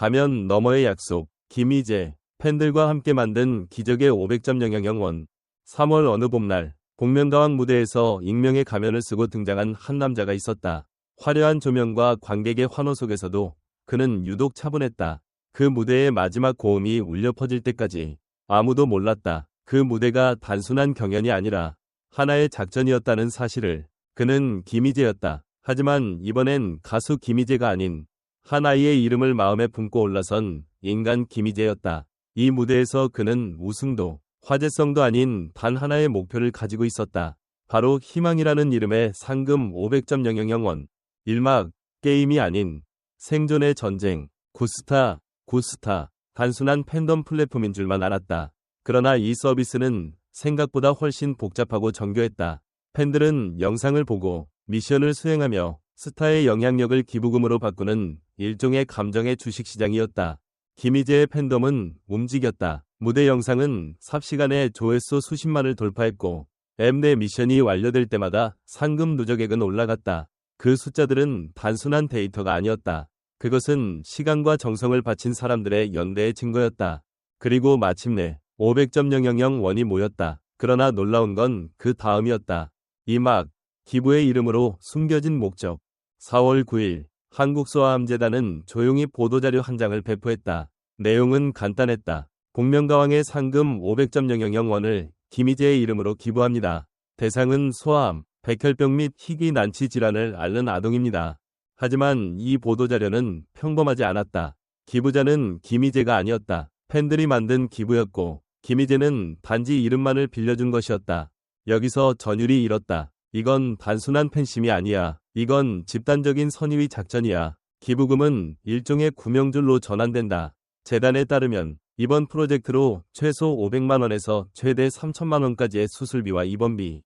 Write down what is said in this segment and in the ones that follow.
가면 너머의 약속, 김희재, 팬들과 함께 만든 기적의 500점 영향영원. 3월 어느 봄날, 복면가왕 무대에서 익명의 가면을 쓰고 등장한 한 남자가 있었다. 화려한 조명과 관객의 환호 속에서도 그는 유독 차분했다. 그 무대의 마지막 고음이 울려 퍼질 때까지 아무도 몰랐다. 그 무대가 단순한 경연이 아니라 하나의 작전이었다는 사실을 그는 김희재였다. 하지만 이번엔 가수 김희재가 아닌 한 아이의 이름을 마음에 품고 올라선 인간 김희재였다. 이 무대에서 그는 우승도 화제성도 아닌 단 하나의 목표를 가지고 있었다. 바로 희망이라는 이름의 상금 500점 영영영원. 1막 게임이 아닌 생존의 전쟁. 구스타, 구스타. 단순한 팬덤 플랫폼인 줄만 알았다. 그러나 이 서비스는 생각보다 훨씬 복잡하고 정교했다. 팬들은 영상을 보고 미션을 수행하며 스타의 영향력을 기부금으로 바꾸는 일종의 감정의 주식시장이었다. 김희재의 팬덤은 움직였다. 무대 영상은 삽시간에 조회수 수십만을 돌파했고 앱내 미션이 완료될 때마다 상금 누적액은 올라갔다. 그 숫자들은 단순한 데이터가 아니었다. 그것은 시간과 정성을 바친 사람들의 연대의 증거였다. 그리고 마침내 500점 영영영 원이 모였다. 그러나 놀라운 건 그 다음이었다. 이막 기부의 이름으로 숨겨진 목적. 4월 9일 한국소아암재단은 조용히 보도자료 한 장을 배포했다. 내용은 간단했다. 복면가왕의 상금 500점 영영영원을 김희재의 이름으로 기부합니다. 대상은 소아암, 백혈병 및 희귀 난치 질환을 앓는 아동입니다. 하지만 이 보도자료는 평범하지 않았다. 기부자는 김희재가 아니었다. 팬들이 만든 기부였고 김희재는 단지 이름만을 빌려준 것이었다. 여기서 전율이 잃었다. 이건 단순한 팬심이 아니야. 이건 집단적인 선의위 작전이야. 기부금은 일종의 구명줄로 전환된다. 재단에 따르면 이번 프로젝트로 최소 500만원에서 최대 3천만원까지의 수술비와 입원비,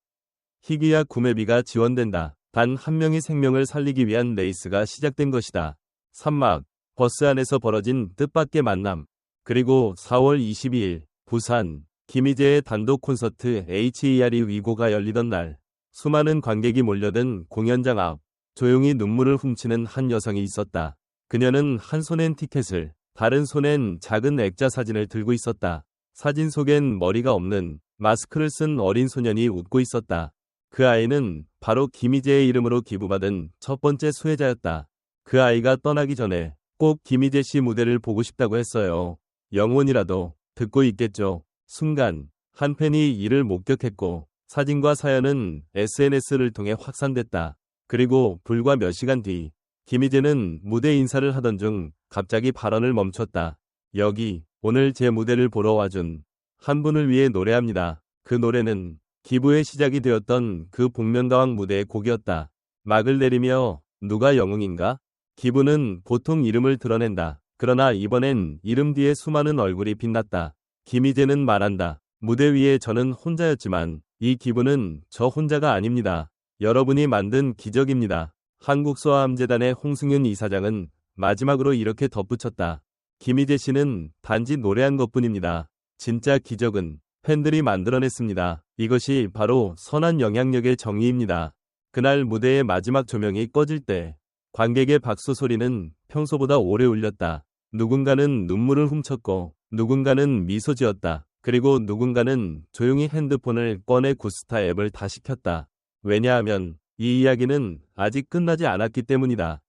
희귀약 구매비가 지원된다. 단 한 명의 생명을 살리기 위한 레이스가 시작된 것이다. 3막, 버스 안에서 벌어진 뜻밖의 만남. 그리고 4월 22일, 부산, 김희재의 단독 콘서트 HER이 위고가 열리던 날, 수많은 관객이 몰려든 공연장 앞, 조용히 눈물을 훔치는 한 여성이 있었다. 그녀는 한 손엔 티켓을, 다른 손엔 작은 액자 사진을 들고 있었다. 사진 속엔 머리가 없는 마스크를 쓴 어린 소년이 웃고 있었다. 그 아이는 바로 김희재의 이름으로 기부받은 첫 번째 수혜자였다. 그 아이가 떠나기 전에 꼭 김희재 씨 무대를 보고 싶다고 했어요. 영혼이라도 듣고 있겠죠. 순간 한 팬이 이를 목격했고 사진과 사연은 SNS를 통해 확산됐다. 그리고 불과 몇 시간 뒤 김희재는 무대 인사를 하던 중 갑자기 발언을 멈췄다. 여기 오늘 제 무대를 보러 와준 한 분을 위해 노래합니다. 그 노래는 기부의 시작이 되었던 그 복면가왕 무대의 곡이었다. 막을 내리며 누가 영웅인가? 기부는 보통 이름을 드러낸다. 그러나 이번엔 이름 뒤에 수많은 얼굴이 빛났다. 김희재는 말한다. 무대 위에 저는 혼자였지만 이 기부는 저 혼자가 아닙니다. 여러분이 만든 기적입니다. 한국소아암재단의 홍승윤 이사장은 마지막으로 이렇게 덧붙였다. 김희재 씨는 단지 노래한 것뿐입니다. 진짜 기적은 팬들이 만들어냈습니다. 이것이 바로 선한 영향력의 정의입니다. 그날 무대의 마지막 조명이 꺼질 때 관객의 박수 소리는 평소보다 오래 울렸다. 누군가는 눈물을 훔쳤고 누군가는 미소 지었다. 그리고 누군가는 조용히 핸드폰을 꺼내 구스타 앱을 다시 켰다. 왜냐하면 이 이야기는 아직 끝나지 않았기 때문이다.